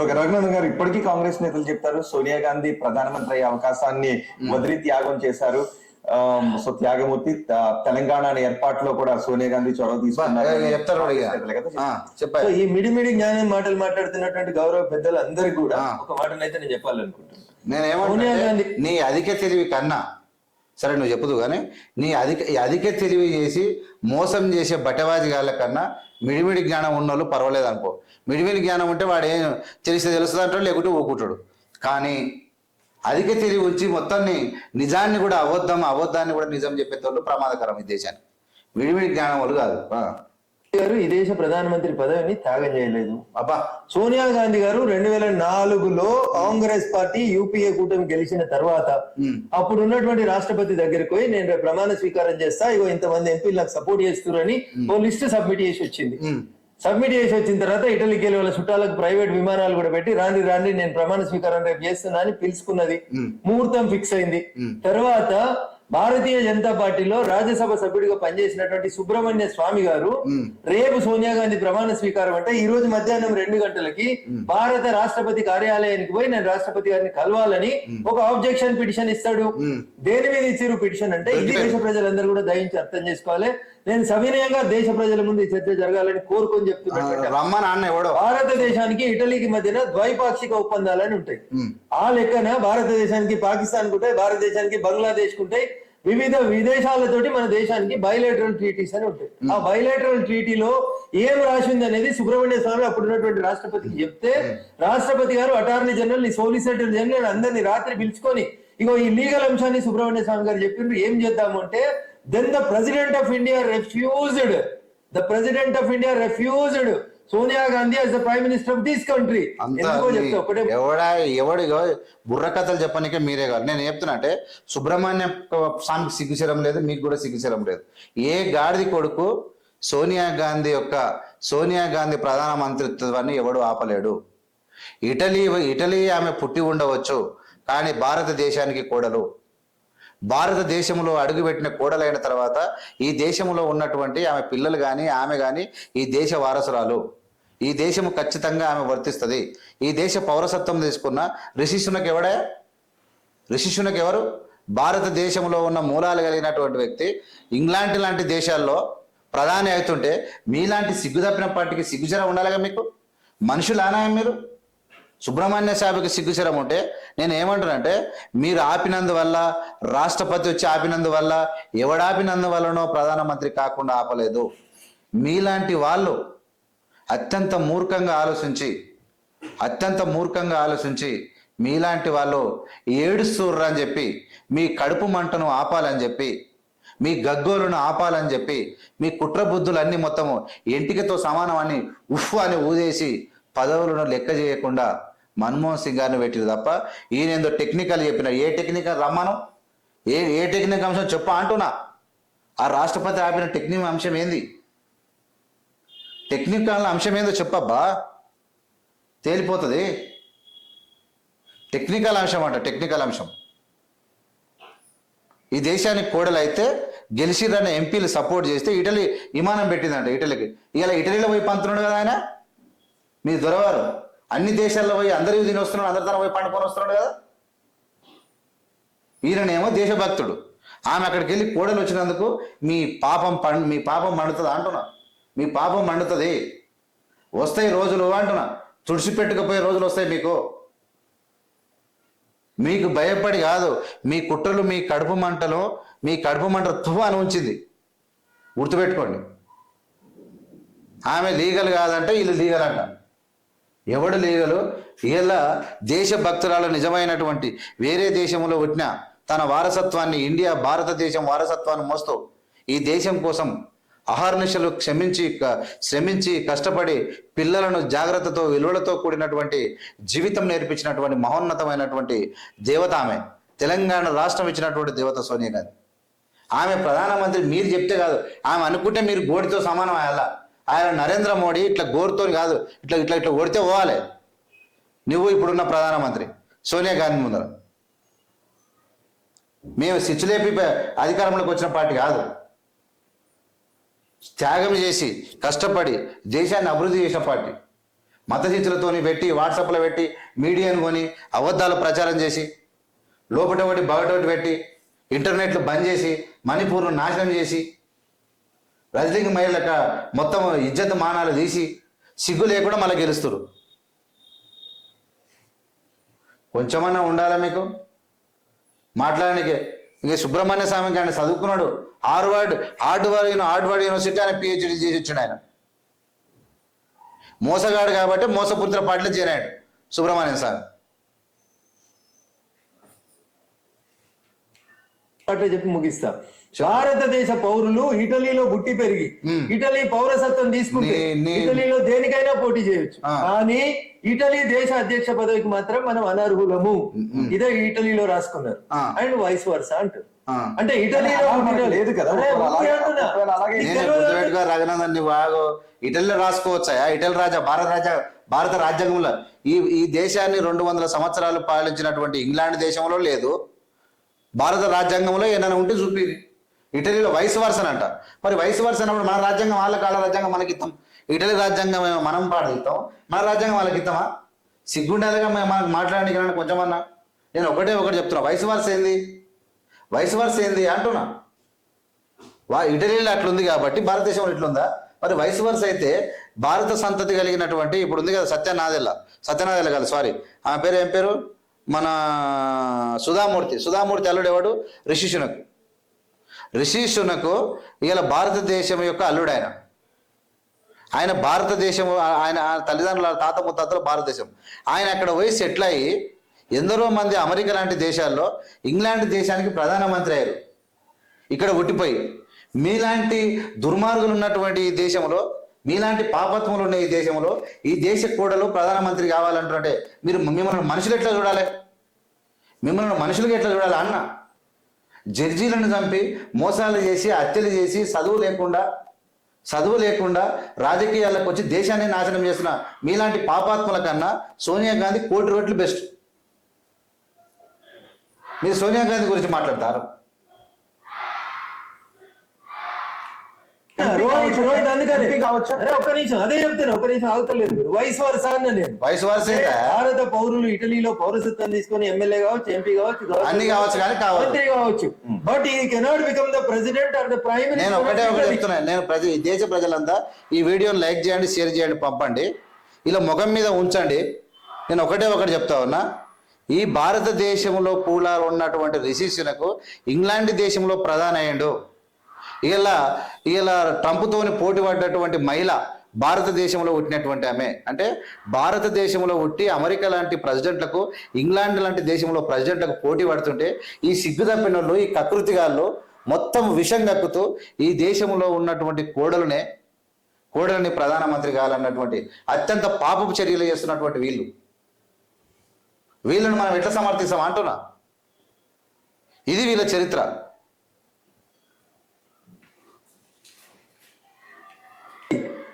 ఒక రఘునందన్ గారు ఇప్పటికీ కాంగ్రెస్ నేతలు చెప్తారు సోనియా గాంధీ ప్రధానమంత్రి అయ్యే అవకాశాన్ని వదిలి త్యాగం చేశారు. సో త్యాగమూర్తి తెలంగాణ ఏర్పాటులో కూడా సోనియా గాంధీ చొరవ తీసుకున్నారు. ఈ మిడిమిడి జ్ఞానం మాటలు మాట్లాడుతున్నటువంటి గౌరవ పెద్దలందరికీ కూడా ఆ. ఒక మాటనైతే నేను చెప్పాలనుకుంటున్నాను. గాంధీ- నీ అధిక తెలివి కన్నా సరే నువ్వు చెప్పుదు కానీ నీ అధిక అధిక తెలివి చేసి మోసం చేసే బట్టవాజి గాళ్ళ కన్నా మిడిమిడి జ్ఞానం ఉన్నోళ్ళు పర్వాలేదు అనుకో. మిడిమిడి జ్ఞానం ఉంటే వాడు ఏం తెలిసి తెలుస్తుంది అంటాడు లేకుంటే ఊకుంటాడు కానీ అధిక తెలివి ఉంచి మొత్తాన్ని నిజాన్ని కూడా అబద్ధం అబద్ధాన్ని కూడా నిజం చెప్పేటోళ్ళు ప్రమాదకరం ఈ దేశానికి. మిడిమిడి జ్ఞానం వాళ్ళు కాదు. గారు ఈ దేశ ప్రధానమంత్రి పదవిని త్యాగం చేయలేదు. అబ్బా సోనియా గాంధీ గారు రెండు వేల నాలుగులో కాంగ్రెస్ పార్టీ యూపీఏ కూటమి గెలిచిన తర్వాత అప్పుడు ఉన్నటువంటి రాష్ట్రపతి దగ్గరికి పోయి నేను ప్రమాణ స్వీకారం చేస్తా ఇగో ఇంతమంది ఎంపీలు నాకు సపోర్ట్ చేస్తున్నారని ఓ లిస్ట్ సబ్మిట్ చేసి వచ్చింది. సబ్మిట్ చేసి వచ్చిన తర్వాత ఇటలీకి వెళ్ళి వాళ్ళ చుట్టాలకు ప్రైవేట్ విమానాలు కూడా పెట్టి రాండి రాండి నేను ప్రమాణ స్వీకారం రేపు చేస్తున్నా అని పిలుచుకున్నది. ముహూర్తం ఫిక్స్ అయింది. తర్వాత భారతీయ జనతా పార్టీలో రాజ్యసభ సభ్యుడిగా పనిచేసినటువంటి సుబ్రహ్మణ్య స్వామి గారు. రేపు సోనియా గాంధీ ప్రమాణ స్వీకారం అంటే ఈ రోజు మధ్యాహ్నం రెండు గంటలకి భారత రాష్ట్రపతి కార్యాలయానికి పోయి నేను రాష్ట్రపతి గారిని కలవాలని ఒక ఆబ్జెక్షన్ పిటిషన్ ఇస్తాడు. దేని మీద ఇచ్చిరు పిటిషన్ అంటే ఇది దేశ ప్రజలందరూ కూడా దయించి అర్థం చేసుకోవాలి. నేను సవినయంగా దేశ ప్రజల ముందు ఈ చర్చ జరగాలని కోరుకొని ఆ, చెప్తున్నటువంటి రమ్మ నాన్న ఎవడో. భారతదేశానికి ఇటలీకి మధ్యన ద్వైపాక్షిక ఒప్పందాలని ఉంటాయి. ఆ లెక్కన భారతదేశానికి పాకిస్తాన్ ఉంటాయి భారతదేశానికి బంగ్లాదేశ్ ఉంటాయి. వివిధ విదేశాలతోటి మన దేశానికి బయలేటరల్ ట్రీటీస్ అని ఉంటాయి. ఆ బయలేటరల్ ట్రీటీలో ఏం రాసింది అనేది సుబ్రహ్మణ్య స్వామి అప్పుడు ఉన్నటువంటి రాష్ట్రపతికి చెప్తే రాష్ట్రపతి గారు అటార్నీ జనరల్ని సోలిసిటర్ జనరల్ అందరినీ రాత్రి పిలుచుకొని ఇగో ఈ లీగల్ అంశాన్ని సుబ్రహ్మణ్య స్వామి గారు చెప్పిండ్రు ఏం చేద్దాము అంటే then the president of India refused the president of India refused Sonia Gandhi as the prime minister of this country అంతా ఎందుకో మీ- చెప్తా ఒకటే ఎవడా ఎవడిగో బుర్ర కథలు చెప్పనికే మీరే కాదు నేను చెప్తున్నా అంటే సుబ్రహ్మణ్య స్వామికి సిగ్గుచరం లేదు మీకు కూడా సిగ్గుచరం లేదు. ఏ గాడిది కొడుకు సోనియా గాంధీ యొక్క సోనియా గాంధీ ప్రధానమంత్రిత్వాన్ని ఎవడు ఆపలేడు? ఇటలీ ఇటలీ ఆమె పుట్టి ఉండవచ్చు కానీ భారతదేశానికి కోడలు భారతదేశంలో అడుగుపెట్టిన కోడలైన తర్వాత ఈ దేశంలో ఉన్నటువంటి ఆమె పిల్లలు కానీ ఆమె కానీ ఈ దేశ వారసురాలు. ఈ దేశము ఖచ్చితంగా ఆమె వర్తిస్తుంది. ఈ దేశ పౌరసత్వం తీసుకున్న రిశిష్యునకు ఎవడే? రిశిష్యునకు ఎవరు? భారతదేశంలో ఉన్న మూలాలు కలిగినటువంటి వ్యక్తి. ఇంగ్లాండ్ లాంటి దేశాల్లో ప్రధాని అవుతుంటే మీలాంటి సిగ్గు తప్పిన పార్టీకి సిగ్గుజర ఉండాలిగా మీకు? మనుషులానా మీరు? సుబ్రహ్మణ్య సాబికి సిగ్గుచరం ఉంటే నేను ఏమంటానంటే మీరు ఆపినందువల్ల రాష్ట్రపతి వచ్చి ఆపినందువల్ల ఎవడాపినందువల్లనో ప్రధానమంత్రి కాకుండా ఆపలేదు. మీలాంటి వాళ్ళు అత్యంత మూర్ఖంగా ఆలోచించి అత్యంత మూర్ఖంగా ఆలోచించి మీలాంటి వాళ్ళు ఏడుస్తుర్రు అని చెప్పి మీ కడుపు మంటను ఆపాలని చెప్పి మీ గగ్గోలను ఆపాలని చెప్పి మీ కుట్ర బుద్ధులన్నీ మొత్తము ఎంటికతో సమానం అని ఉఫ్ అని ఊదేసి పదవులను లెక్క చేయకుండా మన్మోహన్ సింగ్ గారిని పెట్టిరు తప్ప ఈయన ఏందో టెక్నికల్ చెప్పిన ఏ టెక్నికల్ రమ్మను? ఏ ఏ టెక్నిక్ అంశం చెప్ప అంటున్నా. ఆ రాష్ట్రపతి ఆపిన టెక్నిక్ అంశం ఏంది? టెక్నికల్ అంశం ఏందో చెప్పబ్బా. తేలిపోతుంది. టెక్నికల్ అంశం అంట టెక్నికల్ అంశం. ఈ దేశానికి కోడలైతే గెలిచిరన్న ఎంపీలు సపోర్ట్ చేస్తే ఇటలీ విమానం పెట్టిందంట ఇటలీకి. ఇలా ఇటలీలో పోయి పంతున్నాడు కదా ఆయన? మీ దొరవారు. అన్ని దేశాల్లో పోయి అందరూ తిని వస్తున్నాడు అందరి తన పోయి పండుకొని వస్తున్నాడు కదా. ఈయననేమో దేశభక్తుడు. ఆమె అక్కడికి వెళ్ళి కోడలు వచ్చినందుకు మీ పాపం పం మీ పాపం మండుతుంది అంటున్నా. మీ పాపం మండుతుంది. వస్తాయి రోజులు అంటున్నా. తుడిచిపెట్టుకుపోయే రోజులు వస్తాయి మీకు. మీకు భయపడి కాదు. మీ కుట్రలు మీ కడుపు మంటలో మీ కడుపు మంట తుఫాను ఉంచింది. గుర్తుపెట్టుకోండి. ఆమె లీగల్ కాదంటే వీళ్ళు లీగల్ అంట. ఎవడు లీగలు ఇలా దేశభక్తురాలు నిజమైనటువంటి వేరే దేశంలో పుట్టిన తన వారసత్వాన్ని ఇండియా భారతదేశం వారసత్వాన్ని మోస్తూ ఈ దేశం కోసం అహర్నిశలు క్షమించి క- శ్రమించి కష్టపడి పిల్లలను జాగ్రత్తతో విలువలతో కూడినటువంటి జీవితం నేర్పించినటువంటి మహోన్నతమైనటువంటి దేవత ఆమె. తెలంగాణ రాష్ట్రం ఇచ్చినటువంటి దేవత సోనియా గాంధీ. ఆమె ప్రధానమంత్రి మీరు చెప్తే కాదు ఆమె అనుకుంటే మీరు గోడితో సమానం అయ్యాలా? ఆయన నరేంద్ర మోడీ ఇట్లా గోరుతో కాదు ఇట్లా ఇట్లా ఇట్లా కొడితే పోవాలి. నువ్వు ఇప్పుడున్న ప్రధానమంత్రి సోనియా గాంధీ ముందర. మేము సిచ్చులేపి అధికారంలోకి వచ్చిన పార్టీ కాదు. త్యాగం చేసి కష్టపడి దేశాన్ని అభివృద్ధి చేసిన పార్టీ. మతశిచులతోని పెట్టి వాట్సాప్లో పెట్టి మీడియాను కొని అబద్ధాలు ప్రచారం చేసి లోపట ఒకటి బయట ఒకటి పెట్టి ఇంటర్నెట్లు బంద్ చేసి మణిపూర్ను నాశనం చేసి రజలింగ మహిళక మొత్తం ఇజ్జత్ మానాలు తీసి సిగ్గు లేకుండా మళ్ళీ గెలుస్తారు కొంచెమన్నా ఉండాలా మీకు? మాట్లాడడానికి ఇంక సుబ్రహ్మణ్య స్వామి ఆయన చదువుకున్నాడు. హార్వర్డ్ హార్డ్వర్డ్ హార్డ్వర్డ్ యూనివర్సిటీ ఆయన పిహెచ్డి చేసి వచ్చాడు ఆయన. మోసగాడు కాబట్టి మోసపుత్ర పాటలు చేరాడు సుబ్రహ్మణ్యం స్వామి. అట్లా చెప్పి ముగిస్తా భారతదేశ పౌరులు ఇటలీలో పుట్టి పెరిగి. ఇటలీ పౌరసత్వం తీసుకుంటే ఇటలీలో దేనికైనా పోటీ చేయొచ్చు. కానీ ఇటలీ దేశ అధ్యక్ష పదవికి మాత్రం మనం అనర్హులము ఇదే ఇటలీలో రాసుకున్నారు. అండ్ వైస్ వర్స అంటారు. అంటే ఇటలీలో లేదు కదా. రఘునందన్ ఆగు ఇటలీలో రాసుకోవచ్చా ఇటలీ రాజా భారత రాజా భారత రాజ్యాంగంలో ఈ ఈ దేశాన్ని రెండు వందల సంవత్సరాలు పాలించినటువంటి ఇంగ్లాండ్ దేశంలో లేదు భారత రాజ్యాంగంలో ఏమైనా ఉంటే చూపిది ఇటలీలో వయసు వరుసన అంట మరి వయసు వరుస అన్నప్పుడు మన రాజ్యాంగం వాళ్ళ కాళ్ళ రాజ్యాంగం మనకి ఇస్తాం ఇటలీ రాజ్యాంగం మనం పాడగలుగుతాం మన రాజ్యాంగం వాళ్ళకి ఇస్తామా సిగ్గుండాలిగా మేము మనకు మాట్లాడడానికి కొంచెం కొంచెమన్నా. నేను ఒకటే ఒకటి చెప్తున్నా. వయసు వరుస ఏంది? వయసు వరుస ఏంది అంటున్నా. వా ఇటలీలో అట్లుంది కాబట్టి భారతదేశంలో ఇట్లుందా? మరి వయసు వరుస అయితే భారత సంతతి కలిగినటువంటి ఇప్పుడు ఉంది కదా సత్యనాదెల్ల సత్యనాదెల్ల కాదు సారీ. ఆమె పేరు ఏం పేరు? మన సుధామూర్తి సుధామూర్తి అల్లుడు ఎవడు? రిషిషునకు రిషిషునకు ఇలా భారతదేశం యొక్క అల్లుడు ఆయన. ఆయన భారతదేశం ఆయన ఆయన తల్లిదండ్రుల తాత ముత్తాతలు భారతదేశం. ఆయన అక్కడ పోయి సెటిల్ అయ్యి ఎందరో మంది అమెరికా లాంటి దేశాల్లో ఇంగ్లాండ్ దేశానికి ప్రధానమంత్రి అయ్యారు. ఇక్కడ ఉట్టిపోయి మీలాంటి దుర్మార్గులు ఉన్నటువంటి ఈ దేశంలో మీలాంటి పాపత్ములు ఉన్న ఈ దేశంలో ఈ దేశ కూడలు ప్రధానమంత్రి కావాలంటుంటే మీరు మిమ్మల్ని మనుషులు ఎట్లా చూడాలి? మిమ్మల్ని మనుషులకి ఎట్లా చూడాలి అన్న? జడ్జీలను చంపి మోసాలు చేసి హత్యలు చేసి చదువు లేకుండా చదువు లేకుండా రాజకీయాలకు వచ్చి దేశాన్ని నాశనం చేసిన మీలాంటి పాపాత్ముల కన్నా సోనియా గాంధీ కోటి రోట్లు బెస్ట్. మీరు సోనియా గాంధీ గురించి మాట్లాడతారు. రోహిత్ రోహిత్ అందుకని. ఎంపీ కావచ్చా? అరే ఒక్క నిమిషం అదే చెప్తాను ఒక్క నిమిషం ఆగుతలేదు. మీరు వయసు వరుస అన్న నేను వయసు వరుసే భారత పౌరులు ఇటలీలో పౌరసత్వం తీసుకొని ఎమ్మెల్యే కావచ్చు ఎంపీ కావచ్చు అన్ని కావచ్చు కానీ కావాలి మంత్రి కావచ్చు. But he cannot become the president or the prime నేను ఒకటే ఒకటి చెప్తున్నాను నేను దేశ ప్రజలంతా ఈ వీడియోని లైక్ చేయండి షేర్ చేయండి పంపండి. ఇలా ముఖం మీద ఉంచండి. నేను ఒకటే ఒకటి చెప్తా ఉన్నా. ఈ భారతదేశంలో కూడా ఉన్నటువంటి రిషిషునకు ఇంగ్లాండ్ దేశంలో ప్రధాని అయ్యిండు. ఇలా ఇలా ట్రంప్తోని పోటీ పడ్డటువంటి మహిళ భారతదేశంలో పుట్టినటువంటి ఆమె. అంటే భారతదేశంలో పుట్టి అమెరికా లాంటి ప్రెసిడెంట్లకు ఇంగ్లాండ్ లాంటి దేశంలో ప్రెసిడెంట్లకు పోటీ పడుతుంటే ఈ సిగ్గు వాళ్ళు ఈ కకృతిగాళ్ళు మొత్తం విషం కక్కుతూ ఈ దేశంలో ఉన్నటువంటి కోడలనే కోడలని ప్రధానమంత్రి కావాలన్నటువంటి అత్యంత పాపపు చర్యలు చేస్తున్నటువంటి వీళ్ళు. వీళ్ళని మనం ఎట్లా సమర్థిస్తాం అంటున్నా? ఇది వీళ్ళ చరిత్ర and the same law applies to the India also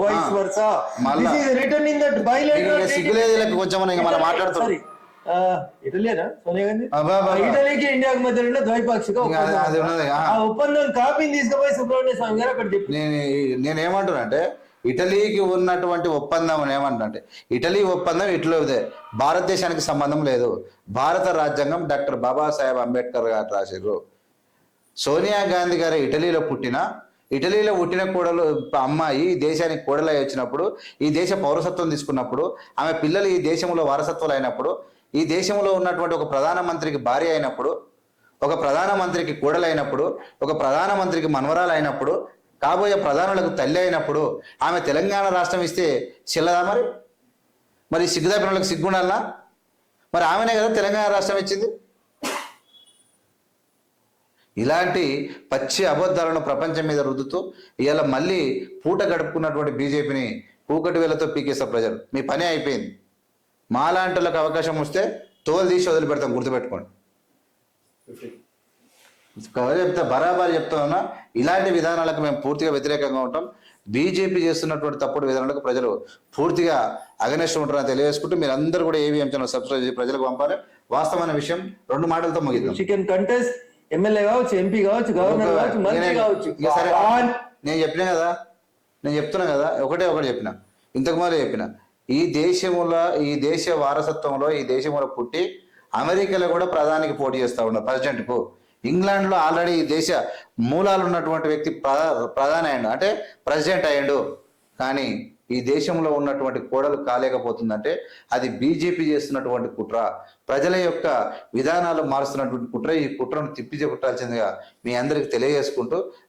vice Ah. Versa మళ్ళా. This is return in that bilateral ఇక సిగ్గులేదు వీళ్ళకి కొంచెం ఇంకా మనం మాట్లాడుతున్నాం. ఇటలీనా సోనియా గాంధీ. ఇటలీకి ఇండియాకి మధ్య ఉన్న ద్వైపాక్షిక ఆ. ఒప్పందం కాపీని తీసుకుపోయి సుబ్రహ్మణ్య స్వామి గారు అక్కడ చెప్పి నేను నేను ఏమంటున్నానంటే ఇటలీకి ఉన్నటువంటి ఒప్పందం అని ఏమంటున్నానంటే ఇటలీ ఒప్పందం ఇట్లోదే భారతదేశానికి సంబంధం లేదు భారత రాజ్యాంగం డాక్టర్ బాబాసాహెబ్ అంబేద్కర్ గారు రాశారు సోనియా గాంధీ గారు ఇటలీలో పుట్టిన ఇటలీలో పుట్టిన కోడలు అమ్మాయి ఈ దేశానికి కోడలై వచ్చినప్పుడు ఈ దేశ పౌరసత్వం తీసుకున్నప్పుడు ఆమె పిల్లలు ఈ దేశంలో వారసత్వాలు అయినప్పుడు ఈ దేశంలో ఉన్నటువంటి ఒక ప్రధానమంత్రికి భార్య అయినప్పుడు ఒక ప్రధానమంత్రికి కోడలైనప్పుడు ఒక ప్రధానమంత్రికి మనవరాలు అయినప్పుడు కాబోయే ప్రధానులకు తల్లి అయినప్పుడు ఆమె తెలంగాణ రాష్ట్రం ఇస్తే చెల్లదా మరి? మరి సిగ్గుదాపినలకు సిగ్గుండాలనా? మరి ఆమెనే కదా తెలంగాణ రాష్ట్రం ఇచ్చింది? ఇలాంటి పచ్చి అబద్ధాలను ప్రపంచం మీద రుద్దుతూ ఇవాళ మళ్ళీ పూట గడుపుకున్నటువంటి బీజేపీని కూకటి వేలతో పీకేస్తారు ప్రజలు. మీ పని అయిపోయింది. మాలాంటలకు అవకాశం వస్తే తోలు తీసి వదిలిపెడతాం గుర్తుపెట్టుకోండి. కవర్ చెప్తా బరాబర్ చెప్తా ఉన్నా ఇలాంటి విధానాలకు మేము పూర్తిగా వ్యతిరేకంగా ఉంటాం. బీజేపీ చేస్తున్నటువంటి తప్పుడు విధానాలకు ప్రజలు పూర్తిగా అగనెస్ట్ ఉంటారని తెలియజేసుకుంటూ మీరు అందరూ కూడా ఏవిఎం ఛానల్ సబ్స్క్రైబ్ చేసి ప్రజలకు పంపాలి. వాస్తవమైన విషయం రెండు మాటలతో ముగిద్దాం. చికెన్ కంటెస్ట్ ఎమ్మెల్యే కావచ్చు ఎంపీ కావచ్చు గవర్నర్ కావచ్చు మంత్రి కావచ్చు. సరే నేను చెప్పినా కదా? నేను చెప్తున్నా కదా? ఒకటే ఒకటి చెప్పిన. ఇంతకు ముందే చెప్పిన. ఈ దేశముల ఈ దేశ వారసత్వంలో ఈ దేశంలో పుట్టి అమెరికాలో కూడా ప్రధానికి పోటీ చేస్తా ఉన్నాడు ప్రెసిడెంట్కు ఇంగ్లాండ్లో ఆల్రెడీ ఈ దేశ మూలాలు ఉన్నటువంటి వ్యక్తి ప్రధా ప్రధాని అయ్యిండు. అంటే ప్రెసిడెంట్ అయ్యిండు. కానీ ఈ దేశంలో ఉన్నటువంటి కోడలు కాలేకపోతుందంటే అది బీజేపీ చేస్తున్నటువంటి కుట్ర. ప్రజల యొక్క విధానాలు మారుస్తున్నటువంటి కుట్ర ఈ కుట్రను తిప్పి చెప్పాల్సిందిగా మీ అందరికి తెలియజేసుకుంటూ